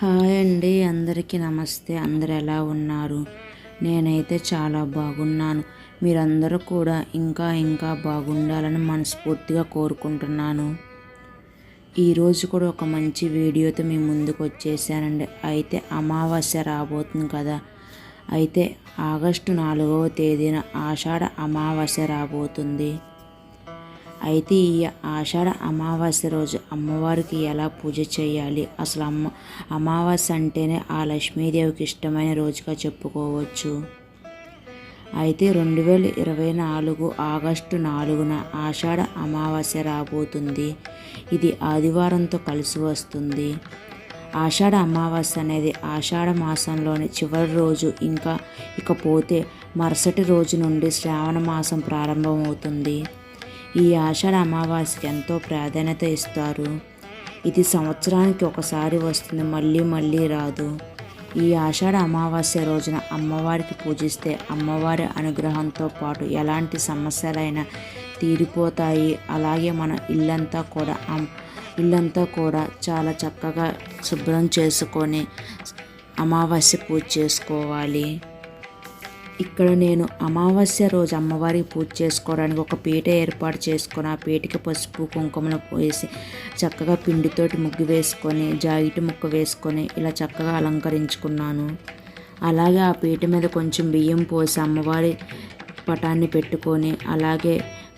Hi అండి అందరికీ నమస్తే. అందరు ఎలా ఉన్నారు? నేనైతే చాలా బాగున్నాను. మీరందరూ కూడా ఇంకా ఇంకా బాగుండాలని మనస్ఫూర్తిగా కోరుకుంటున్నాను. ఈరోజు కూడా ఒక మంచి వీడియోతో మీ ముందుకు వచ్చేసానండి. అయితే అమావాస్య రాబోతుంది కదా. అయితే ఆగస్టు నాలుగవ తేదీన ఆషాఢ అమావాస్య రాబోతుంది. అయితే ఈ ఆషాఢ అమావాస్య రోజు అమ్మవారికి ఎలా పూజ చేయాలి? అసలు అమ్మ అమావాస్య అంటేనే ఆ లక్ష్మీదేవికి ఇష్టమైన రోజుగా చెప్పుకోవచ్చు. అయితే రెండు వేల ఇరవై నాలుగు ఆగస్టు నాలుగున ఆషాఢ అమావాస్య రాబోతుంది. ఇది ఆదివారంతో కలిసి వస్తుంది. ఆషాఢ అమావాస్య అనేది ఆషాఢ మాసంలోని చివరి రోజు. ఇంకా ఇకపోతే మరుసటి రోజు నుండి శ్రావణ మాసం ప్రారంభమవుతుంది. ఈ ఆషాఢ అమావాస్యకి ఎంతో ప్రాధాన్యత ఇస్తారు. ఇది సంవత్సరానికి ఒకసారి వస్తుంది మళ్ళీ మళ్ళీ రాదు. ఈ ఆషాఢ అమావాస్య రోజున అమ్మవారికి పూజిస్తే అమ్మవారి అనుగ్రహంతో పాటు ఎలాంటి సమస్యలైనా తీరిపోతాయి. అలాగే మన ఇల్లంతా కూడా ఇల్లంతా కూడా చాలా చక్కగా శుభ్రం చేసుకొని అమావాస్య పూజ చేసుకోవాలి. ఇక్కడ నేను అమావాస్య రోజు అమ్మవారికి పూజ చేసుకోవడానికి ఒక పీట ఏర్పాటు చేసుకొని ఆ పీటకి పసుపు కుంకుమలు వేసి చక్కగా పిండితోటి ముగ్గు వేసుకొని జాయిటి ముక్క వేసుకొని ఇలా చక్కగా అలంకరించుకున్నాను. అలాగే ఆ పీట మీద కొంచెం బియ్యం పోసి అమ్మవారి పటాన్ని పెట్టుకొని అలాగే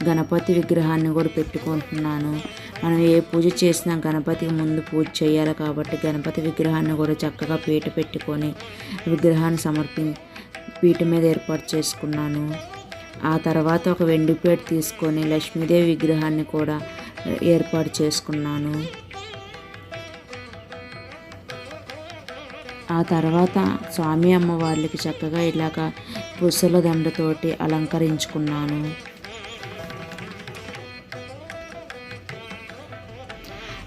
గణపతి విగ్రహాన్ని కూడా పెట్టుకుంటున్నాను. మనం ఏ పూజ చేసినా గణపతికి ముందు పూజ చేయాలి కాబట్టి గణపతి విగ్రహాన్ని కూడా చక్కగా పీట పెట్టుకొని విగ్రహాన్ని సమర్పించి పీట మీద ఏర్పాటు చేసుకున్నాను. ఆ తర్వాత ఒక వెండి ప్లేట్ తీసుకొని లక్ష్మీదేవి విగ్రహాన్ని కూడా ఏర్పాటు చేసుకున్నాను. ఆ తర్వాత స్వామి అమ్మవార్లకి చక్కగా ఇలాగ పుసల దండతోటి అలంకరించుకున్నాను.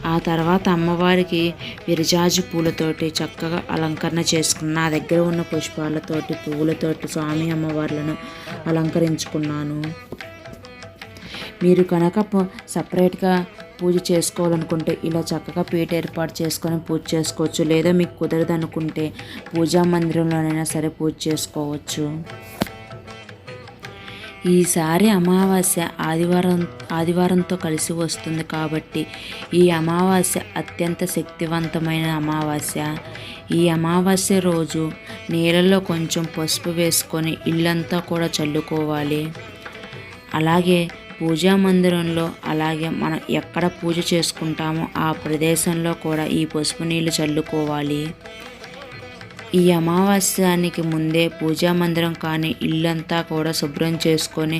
ఆ తర్వాత అమ్మవారికి విరజాజు పూలతోటి చక్కగా అలంకరణ చేసుకున్న నా దగ్గర ఉన్న పుష్పాలతోటి పువ్వులతోటి స్వామి అమ్మవార్లను అలంకరించుకున్నాను. మీరు కనుక సపరేట్గా పూజ చేసుకోవాలనుకుంటే ఇలా చక్కగా పీట ఏర్పాటు చేసుకొని పూజ చేసుకోవచ్చు. లేదా మీకు కుదరదు అనుకుంటే పూజా మందిరంలోనైనా సరే పూజ చేసుకోవచ్చు. ఈసారి అమావాస్య ఆదివారం ఆదివారంతో కలిసి వస్తుంది కాబట్టి ఈ అమావాస్య అత్యంత శక్తివంతమైన అమావాస్య. ఈ అమావాస్య రోజు నీళ్ళలో కొంచెం పసుపు వేసుకొని ఇల్లంతా కూడా చల్లుకోవాలి. అలాగే పూజా మందిరంలో అలాగే మనం ఎక్కడ పూజ చేసుకుంటామో ఆ ప్రదేశంలో కూడా ఈ పసుపు నీళ్ళు చల్లుకోవాలి. ఈ అమావాస్యానికి ముందే పూజా మందిరం కానీ ఇల్లంతా కూడా శుభ్రం చేసుకొని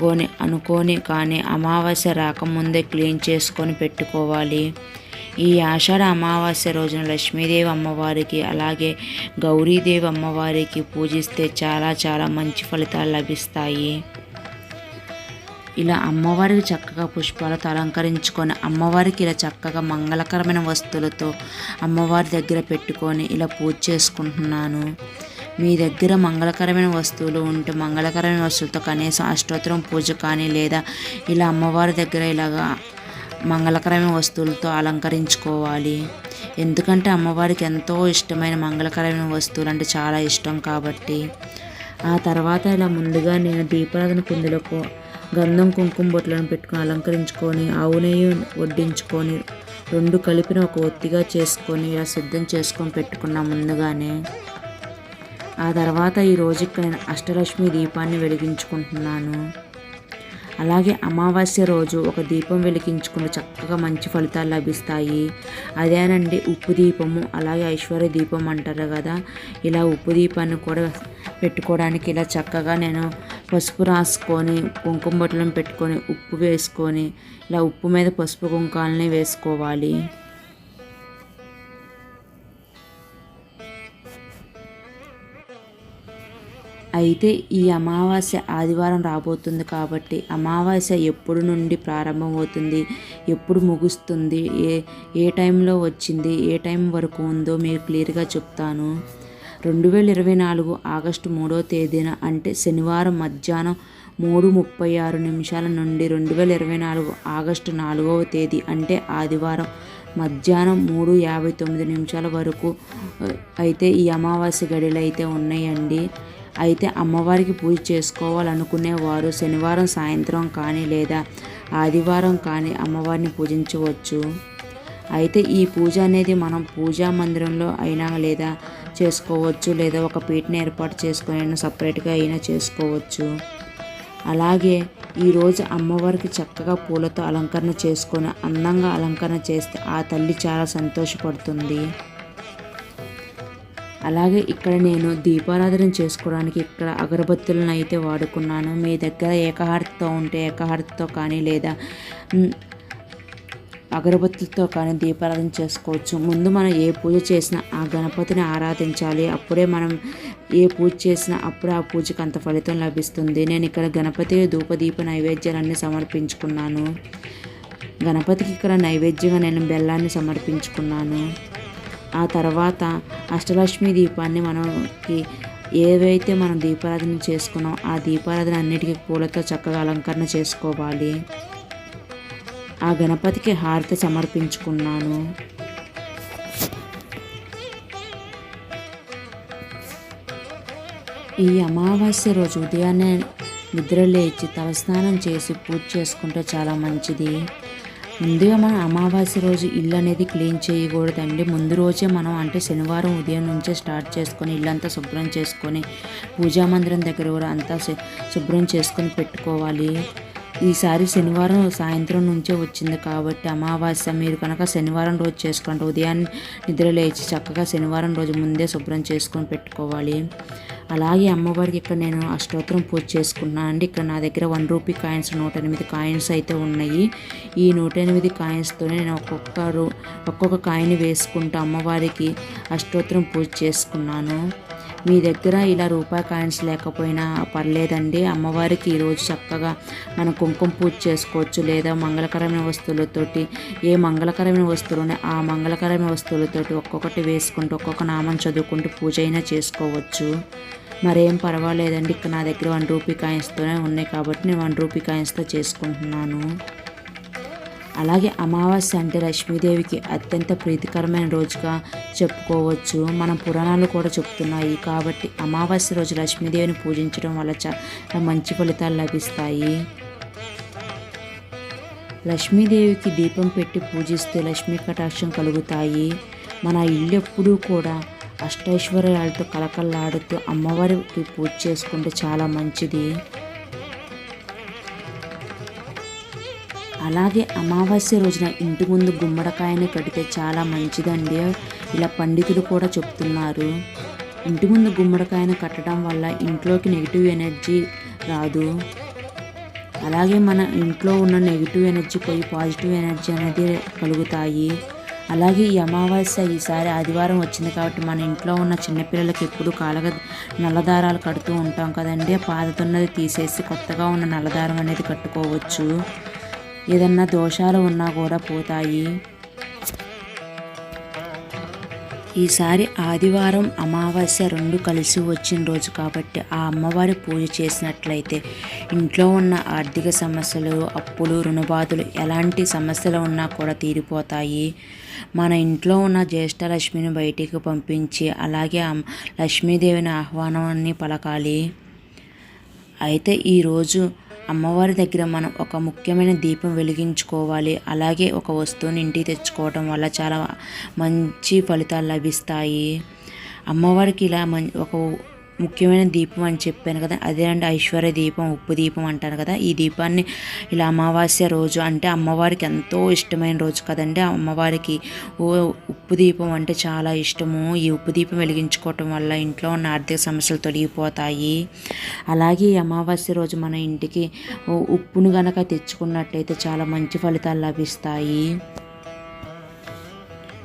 కొని అనుకొని కానీ అమావాస్య రాకముందే క్లీన్ చేసుకొని పెట్టుకోవాలి. ఈ ఆషాఢ అమావాస్య రోజున లక్ష్మీదేవి అమ్మవారికి అలాగే గౌరీదేవి అమ్మవారికి పూజిస్తే చాలా చాలా మంచి ఫలితాలు లభిస్తాయి. ఇలా అమ్మవారికి చక్కగా పుష్పాలతో అలంకరించుకొని అమ్మవారికి ఇలా చక్కగా మంగళకరమైన వస్తువులతో అమ్మవారి దగ్గర పెట్టుకొని ఇలా పూజ చేసుకుంటున్నాను. మీ దగ్గర మంగళకరమైన వస్తువులు ఉంటే మంగళకరమైన వస్తువులతో కనీసం అష్టోత్తరం పూజ కానీ లేదా ఇలా అమ్మవారి దగ్గర ఇలాగా మంగళకరమైన వస్తువులతో అలంకరించుకోవాలి. ఎందుకంటే అమ్మవారికి ఎంతో ఇష్టమైన మంగళకరమైన వస్తువులు అంటే చాలా ఇష్టం కాబట్టి. ఆ తర్వాత ఇలా ముందుగా నేను దీపారాధన కుందులకు గంధం కుంకుమ బొట్లను పెట్టుకొని అలంకరించుకొని ఆవు నెయ్యి వడ్డించుకొని రెండు కలిపిన ఒక ఒత్తిగా చేసుకొని ఇలా సిద్ధం చేసుకొని పెట్టుకున్నా ముందుగానే. ఆ తర్వాత ఈ రోజుకి నేను అష్టలక్ష్మి దీపాన్ని వెలిగించుకుంటున్నాను. అలాగే అమావాస్య రోజు ఒక దీపం వెలిగించుకుని చక్కగా మంచి ఫలితాలు లభిస్తాయి. అదేనండి ఉప్పు దీపము అలాగే ఐశ్వర్య దీపం అంటారు కదా ఇలా ఉప్పు దీపాన్ని కూడా పెట్టుకోవడానికి ఇలా చక్కగా నేను పసుపు రాసుకొని కుంకుమ బొట్టలను పెట్టుకొని ఉప్పు వేసుకొని ఇలా ఉప్పు మీద పసుపు కుంకాలని వేసుకోవాలి. అయితే ఈ అమావాస్య ఆదివారం రాబోతుంది కాబట్టి అమావాస్య ఎప్పుడు నుండి ప్రారంభమవుతుంది ఎప్పుడు ముగుస్తుంది ఏ ఏ టైంలో వచ్చింది ఏ టైం వరకు ఉందో మీరు క్లియర్గా చెప్తాను. రెండు వేల ఇరవై నాలుగు ఆగస్టు మూడో తేదీన అంటే శనివారం మధ్యాహ్నం మూడు ముప్పై ఆరు నిమిషాల నుండి రెండు వేల ఇరవై నాలుగు ఆగస్టు నాలుగవ తేదీ అంటే ఆదివారం మధ్యాహ్నం మూడు యాభై తొమ్మిది నిమిషాల వరకు అయితే ఈ అమావాస్య గడిలు అయితే ఉన్నాయండి. అయితే అమ్మవారికి పూజ చేసుకోవాలనుకునేవారు శనివారం సాయంత్రం కానీ లేదా ఆదివారం కానీ అమ్మవారిని పూజించవచ్చు. అయితే ఈ పూజ అనేది మనం పూజా మందిరంలో అయినా లేదా చేసుకోవచ్చు లేదా ఒక పీటని ఏర్పాటు చేసుకొని అయినా సపరేట్గా అయినా చేసుకోవచ్చు. అలాగే ఈరోజు అమ్మవారికి చక్కగా పూలతో అలంకరణ చేసుకొని అందంగా అలంకరణ చేస్తే ఆ తల్లి చాలా సంతోషపడుతుంది. అలాగే ఇక్కడ నేను దీపారాధన చేసుకోవడానికి ఇక్కడ అగరబత్తులను అయితే వాడుకున్నాను. మీ దగ్గర ఏకహారతితో ఉంటే ఏకహారతితో కానీ లేదా అగరబత్తులతో కానీ దీపారాధన చేసుకోవచ్చు. ముందు మనం ఏ పూజ చేసినా ఆ గణపతిని ఆరాధించాలి. అప్పుడే మనం ఏ పూజ చేసినా అప్పుడే ఆ పూజకి అంత ఫలితం లభిస్తుంది. నేను ఇక్కడ గణపతి ధూపదీప నైవేద్యాలన్నీ సమర్పించుకున్నాను. గణపతికి ఇక్కడ నైవేద్యంగా నేను బెల్లాన్ని సమర్పించుకున్నాను. ఆ తర్వాత అష్టలక్ష్మి దీపాన్ని మనకి ఏవైతే మనం దీపారాధన చేసుకున్నాం ఆ దీపారాధన అన్నిటికీ పూలతో చక్కగా అలంకరణ చేసుకోవాలి. ఆ గణపతికి హారతి సమర్పించుకున్నాను. ఈ అమావాస్య రోజు ఉదయాన్నే నిద్ర లేచి తలస్నానం చేసి పూజ చేసుకుంటే చాలా మంచిది. ముందుగా మనం అమావాస్య రోజు ఇల్లు అనేది క్లీన్ చేయకూడదండి. ముందు రోజే మనం అంటే శనివారం ఉదయం నుంచే స్టార్ట్ చేసుకొని ఇల్లంతా శుభ్రం చేసుకొని పూజా మందిరం దగ్గర కూడా అంతా శుభ్రం చేసుకొని పెట్టుకోవాలి. ఈసారి శనివారం సాయంత్రం నుంచే వచ్చింది కాబట్టి అమావాస్య మీరు కనుక శనివారం రోజు చేసుకోండి ఉదయాన్నే నిద్ర లేచి చక్కగా శనివారం రోజు ముందే శుభ్రం చేసుకొని పెట్టుకోవాలి. అలాగే అమ్మవారికి ఇక్కడ నేను అష్టోత్తరం పూజ చేసుకున్నాను అండి. ఇక్కడ నా దగ్గర వన్ రూపీ కాయిన్స్ నూట ఎనిమిది కాయిన్స్ అయితే ఉన్నాయి. ఈ నూట ఎనిమిది కాయిన్స్తోనే నేను ఒక్కొక్క రూ ఒక్కొక్క కాయిన్ వేసుకుంటూ అమ్మవారికి అష్టోత్తరం పూజ చేసుకున్నాను. మీ దగ్గర ఇలా రూపాయి కాయిన్స్ లేకపోయినా పర్లేదండి. అమ్మవారికి ఈరోజు చక్కగా మనం కుంకుమ పూజ చేసుకోవచ్చు లేదా మంగళకరమైన వస్తువులతోటి ఏ మంగళకరమైన వస్తువులు ఉన్నాయి ఆ మంగళకరమైన వస్తువులతోటి ఒక్కొక్కటి వేసుకుంటూ ఒక్కొక్క నామం చదువుకుంటూ పూజ అయినా చేసుకోవచ్చు. మరేం పర్వాలేదండి. ఇక్కడ నా దగ్గర వన్ రూపీ కాయిన్స్తోనే ఉన్నాయి కాబట్టి నేను వన్ రూపీ కాయిన్స్తో చేసుకుంటున్నాను. అలాగే అమావాస్య అంటే లక్ష్మీదేవికి అత్యంత ప్రీతికరమైన రోజుగా చెప్పుకోవచ్చు. మన పురాణాలు కూడా చెప్తున్నాయి. కాబట్టి అమావాస్య రోజు లక్ష్మీదేవిని పూజించడం వల్ల చాలా మంచి ఫలితాలు లభిస్తాయి. లక్ష్మీదేవికి దీపం పెట్టి పూజిస్తే లక్ష్మీ కటాక్షం కలుగుతాయి. మన ఇల్లు ఎప్పుడూ కూడా అష్టైశ్వర్యాలతో కలకల్లాడుతూ అమ్మవారికి పూజ చేసుకుంటే చాలా మంచిది. అలాగే అమావాస్య రోజున ఇంటి ముందు గుమ్మడికాయని కడితే చాలా మంచిదండి. ఇలా పండితులు కూడా చెప్తున్నారు. ఇంటి ముందు గుమ్మడికాయను కట్టడం వల్ల ఇంట్లోకి నెగిటివ్ ఎనర్జీ రాదు. అలాగే మన ఇంట్లో ఉన్న నెగిటివ్ ఎనర్జీ పోయి పాజిటివ్ ఎనర్జీ అనేది కలుగుతాయి. అలాగే ఈ అమావాస్య ఈసారి ఆదివారం వచ్చింది కాబట్టి మన ఇంట్లో ఉన్న చిన్నపిల్లలకి ఎప్పుడు కాలగ నల్లదారాలు కడుతూ ఉంటాం కదండి. పాతతున్నది తీసేసి కొత్తగా ఉన్న నల్లదారం అనేది కట్టుకోవచ్చు. ఏదన్నా దోషాలు ఉన్నా కూడా పోతాయి. ఈసారి ఆదివారం అమావాస్య రెండు కలిసి వచ్చిన రోజు కాబట్టి ఆ అమ్మవారి పూజ చేసినట్లయితే ఇంట్లో ఉన్న ఆర్థిక సమస్యలు అప్పులు రుణబాధలు ఎలాంటి సమస్యలు ఉన్నా కూడా తీరిపోతాయి. మన ఇంట్లో ఉన్న జ్యేష్ఠలక్ష్మిని బయటికి పంపించి అలాగే లక్ష్మీదేవిని ఆహ్వానాన్ని పలకాలి. అయితే ఈరోజు అమ్మవారి దగ్గర మనం ఒక ముఖ్యమైన దీపం వెలిగించుకోవాలి. అలాగే ఒక వస్తువుని ఇంటికి తెచ్చుకోవటం వల్ల చాలా మంచి ఫలితాలు లభిస్తాయి. అమ్మవారికి ఇలా మం ఒక ముఖ్యమైన దీపం అని చెప్పాను కదా. అదే అండి ఐశ్వర్య దీపం ఉప్పు దీపం అంటారు కదా. ఈ దీపాన్ని ఇలా అమావాస్య రోజు అంటే అమ్మవారికి ఎంతో ఇష్టమైన రోజు కదండి. అమ్మవారికి ఓ ఉప్పు దీపం అంటే చాలా ఇష్టము. ఈ ఉప్పు దీపం వెలిగించుకోవటం వల్ల ఇంట్లో ఉన్న ఆర్థిక సమస్యలు తొలగిపోతాయి. అలాగే ఈ అమావాస్య రోజు మన ఇంటికి ఉప్పును గనక తెచ్చుకున్నట్టయితే చాలా మంచి ఫలితాలు లభిస్తాయి.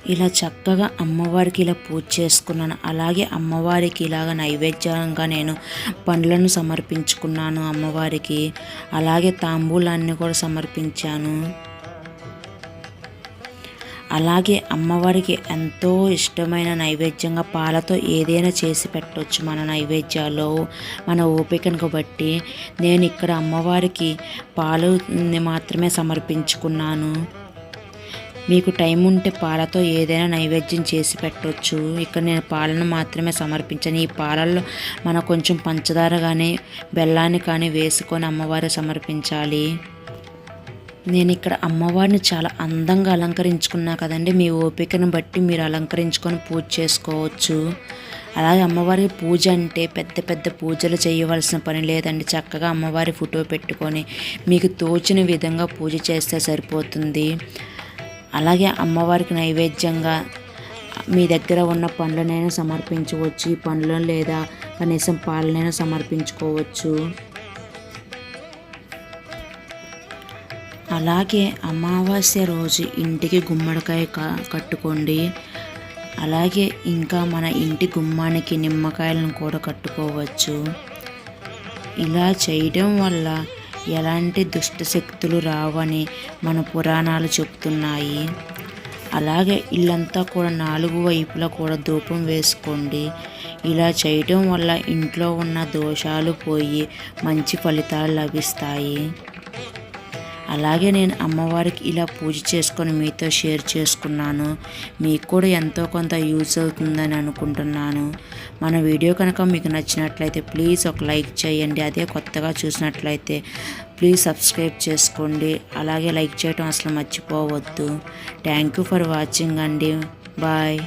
ఇలా చక్కగా అమ్మవారికి ఇలా పూజ చేసుకున్నాను. అలాగే అమ్మవారికి ఇలాగ నైవేద్యంగా నేను పండ్లను సమర్పించుకున్నాను అమ్మవారికి. అలాగే తాంబూలాన్ని కూడా సమర్పించాను. అలాగే అమ్మవారికి ఎంతో ఇష్టమైన నైవేద్యంగా పాలతో ఏదైనా చేసి పెట్టవచ్చు మన నైవేద్యాల్లో మన ఓపికను బట్టి. నేను ఇక్కడ అమ్మవారికి పాలు మాత్రమే సమర్పించుకున్నాను. మీకు టైం ఉంటే పాలతో ఏదైనా నైవేద్యం చేసి పెట్టవచ్చు ఇక్కడ నేను పాలను మాత్రమే సమర్పించాను. ఈ పాలల్లో మనం కొంచెం పంచదార కానీ బెల్లాన్ని కానీ వేసుకొని అమ్మవారు సమర్పించాలి. నేను ఇక్కడ అమ్మవారిని చాలా అందంగా అలంకరించుకున్నా కదండి. మీ ఓపికను బట్టి మీరు అలంకరించుకొని పూజ చేసుకోవచ్చు. అలాగే అమ్మవారి పూజ అంటే పెద్ద పెద్ద పూజలు చేయవలసిన పని లేదండి. చక్కగా అమ్మవారి ఫోటో పెట్టుకొని మీకు తోచిన విధంగా పూజ చేస్తే సరిపోతుంది. అలాగే అమ్మవారికి నైవేద్యంగా మీ దగ్గర ఉన్న పండ్లనైనా సమర్పించవచ్చు. ఈ పండ్లను లేదా కనీసం పాలనైనా సమర్పించుకోవచ్చు. అలాగే అమావాస్య రోజు ఇంటికి గుమ్మడికాయ కట్టుకోండి. అలాగే ఇంకా మన ఇంటి గుమ్మానికి నిమ్మకాయలను కూడా కట్టుకోవచ్చు. ఇలా చేయడం వల్ల ఎలాంటి దుష్ట శక్తులు రావని మన పురాణాలు చెప్తున్నాయి. అలాగే ఇల్లంతా కూడా నాలుగు వైపులా కూడా ధూపం వేసుకోండి. ఇలా చేయటం వల్ల ఇంట్లో ఉన్న దోషాలు పోయి మంచి ఫలితాలు లభిస్తాయి. అలాగే నేను అమ్మవారికి ఇలా పూజ చేసుకొని మీతో షేర్ చేసుకున్నాను. మీకు కూడా ఎంతో కొంత యూజ్ అవుతుందని అనుకుంటున్నాను. మన వీడియో కనుక మీకు నచ్చినట్లయితే ప్లీజ్ ఒక లైక్ చేయండి. అదే కొత్తగా చూసినట్లయితే ప్లీజ్ సబ్స్క్రైబ్ చేసుకోండి. అలాగే లైక్ చేయడం అసలు మర్చిపోవద్దు. థ్యాంక్ యూ ఫర్ వాచింగ్ అండి. బాయ్